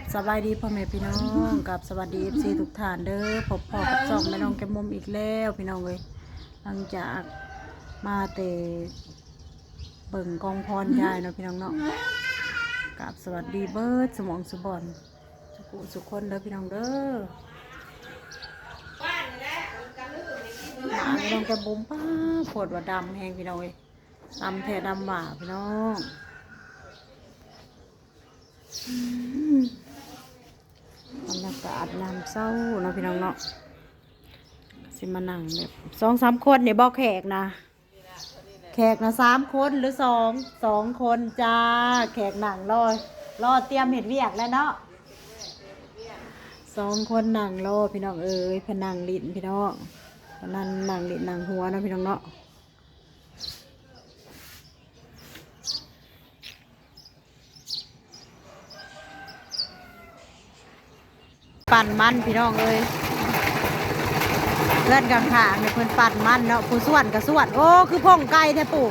บสบายดีพ่อแม่พี่น้องกับสวัสดีเอฟซีทุกท่านเด้อพบพ่อกับสองแม่น้องแกมมุมอีกแล้วพี่น้องเลยหลังจากมาเตะเบิ่งกองพรยายเนาะพี่น้องเนาะกับสวัสดีเบิร์ดสมองสุบอนสุขุสุขคนเด้อพี่น้องเด้อหมาแม่น้องแกมุมป้าปวดว่าดำแหงพี่น้องเลยดำแท้ดำหมาพี่น้องบ รรยากาศยามเศร้าเนาะพี่น้องเนาะสิมานั่งแบบสองสามคนเนี่ยบอกแขกนะ แขกนะสามคนหรือสองสองคนจ้า แขกหนังรอรอเตรียมเห็ดเวียกแล้วเนาะสองคนหนังรอพี่น้องเอ้ยพนนังลิ้นพี่น้องพนนันหนังลิ้นหนังหัวนะพี่น้องเนาะ ปั่นมันพี่น้องเอ้ยเลื่อนกันขางเนี่ยเพิ่นปั่นมันเนาะผู้ส่วนกับส่วน โอ้คือพ่องไก่แท้ปู่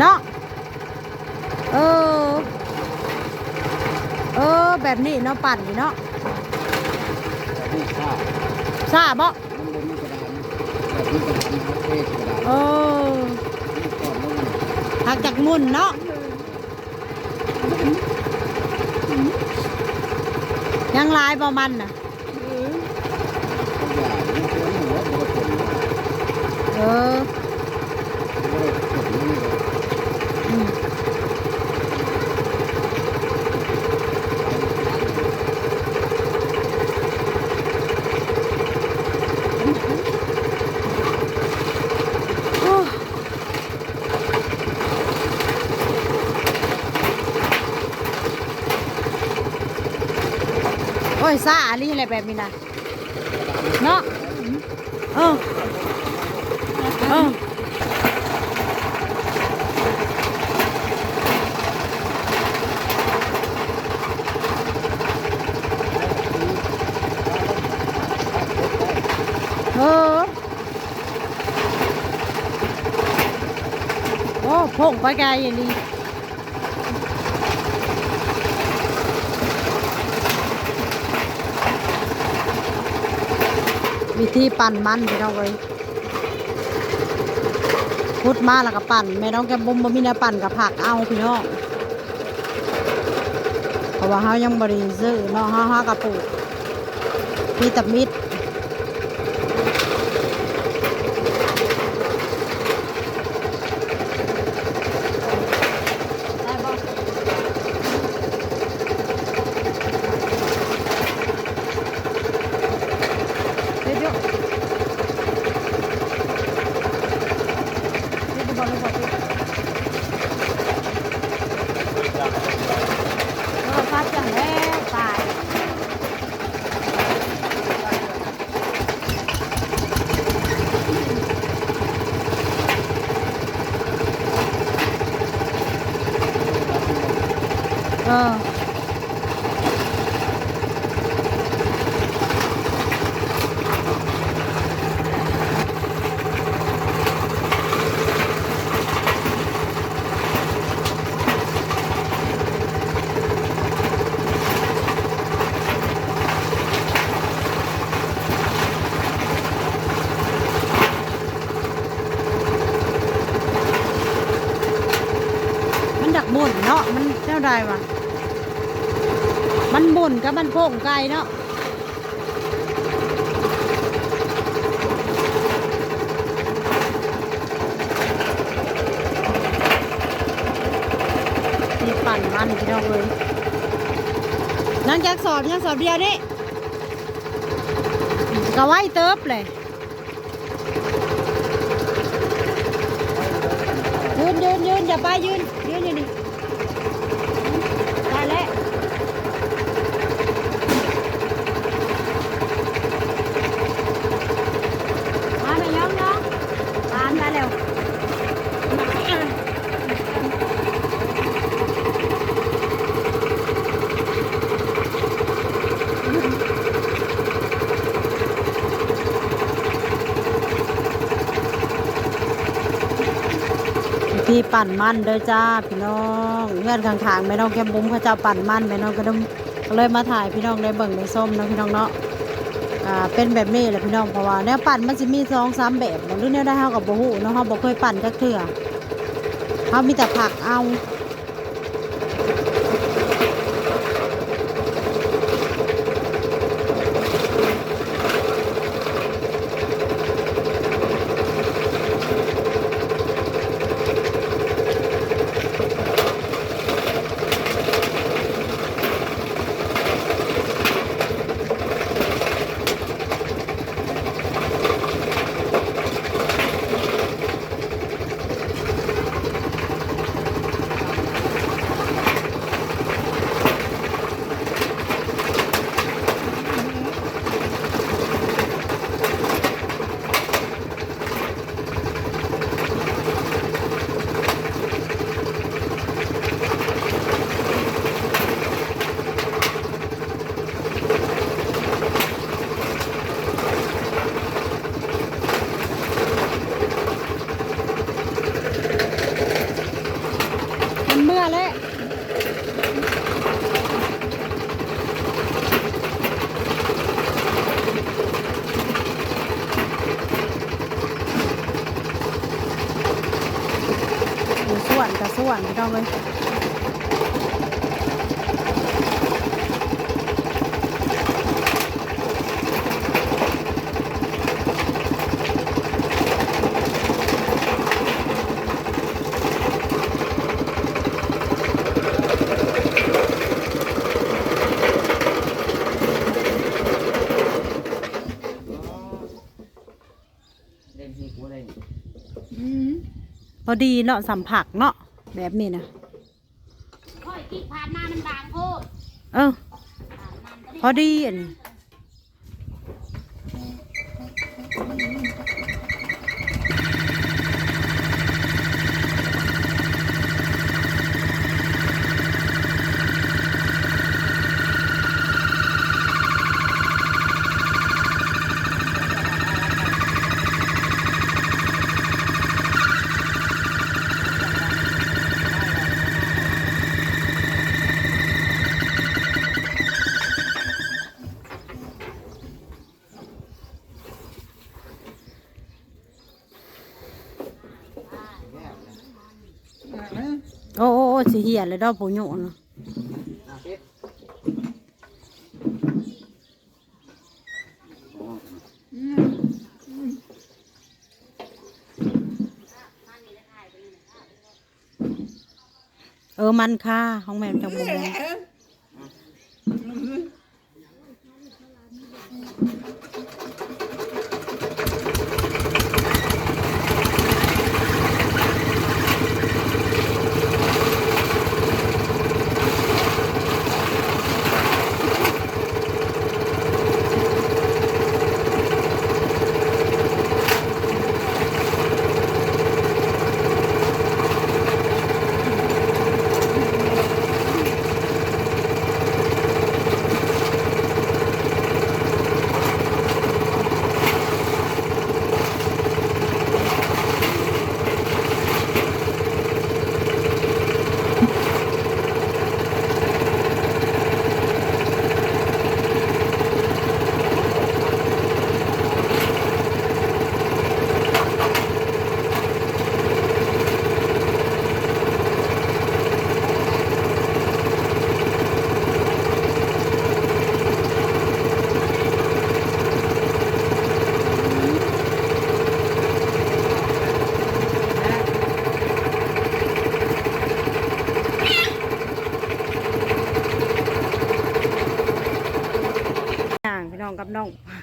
เนาะเออ เออแบบนี้เนาะปั่นนี่เนาะนี่ข้าวทราบบ่มันบนนี่กระดานแบบนี้กระดานครับเออนี่ก่อนลงหักจากมุนเนาะ ยังหลายประมันน่ะตัวอย่างนี่คือหัวโบราณเออ โบราณผลนี่ อืมโอ้โอ้ยซาอันนี้อะไรแบบนี้นะเนาะเออเออเออโอ้พงไปไกลอย่างนี้ วิธีปั่นมันพี่น้องเว้ยพุดมาแล้วก็ปั่นแม่น้องแกบุมบ่มีแนวปั่นกับผักเอาพี่น้องเพราะว่าเฮายังบริซื้อเนาะเฮาเฮากับปลูกมีแต่มิดบ่เดี๋ยวเดี๋ยวเดี๋ยวจะบอกเลยบอกเลยเออฟาดจังแล้วตายเออ มันดัก บ่นเนาะมันเท่าไรวะมันบ่นกับมันโป่งไก่เนาะที่ปั่นมันพี่น้องเลยหลังจากสอบยังสอบเดียวนี่ก็ไว้เติบเลยยืนยืนยืนอย่าไปยืนยืนอยู่นี่ได้แล้วมาไปย้อมน้องตามได้แล้ว ที่ปั่นมันเด้อจ้าพี่น้องเงื่อนข้างๆแม่น้องแก้มบุ้มเขาเจ้าปั่นมันแม่น้องก็ดมเลยมาถ่ายพี่น้องได้เบิ่งได้ส้มเนาะพี่น้องเนาะอ่าเป็นแบบนี้แหละพี่น้องเพราะว่าแนวปั่นมันจะมีสองสามแบบหรือแนวได้เฮากับบ่ฮู้เนาะเขาบ่เคยปั่นจักเถื่อเขามีแต่ผักเอา องเลยพอดีเนาะสัมผักเนาะ แบบนี้นะค่อยที่ผ่านมามันบางโพดเออพอดีอันนี้ ยเลยดอกปูโยนเนาะเออมันค่ะของแม่จังบง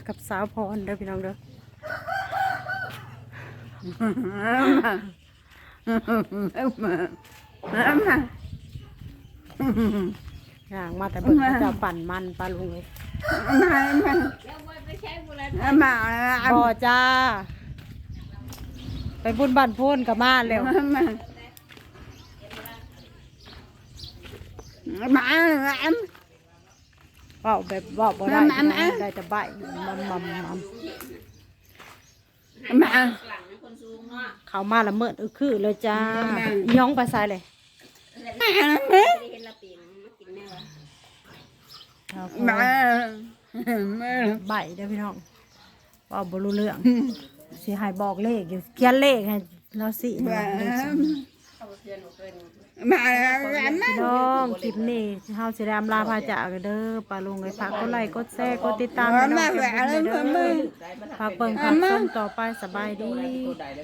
กับสาวพรเด้อพี่น้องเด้อย่างมาแต่เบิ่งจะปั่นมันปลาลุงเลยแล้วไว้ไปใช้บุหรี่บ่จ้า ไปบุญบันพูนกับมาเร็ว เว่าแบบเว่าบ่ได้พี่น้องได้แต่ใบมัมมัมมัมคนสูงเนาะเขามาละเมิดอึกคือเลยจ้าย่องไปซ้ายเลยไม่ได้เห็นละปีมากินแน่วะเอาพอมามาใบเด้อพี่น้องว่าบ่รู้เรื่องสิให้บอกเลขอยู่เขียนเลขให้เราสิมาเลข สิเขาเพื่อนหนูเพื่อนมามาพี่น้องคลิปนี้เฮาสิได้อำลาพาจากกันเด้อปลาลุงเลยฝากกดไลค์กดแชร์กดติดตามให้น้องเก็บไว้เด้อฝากเบิ่งฝากชมต่อไปสบายดีตัวใดเลย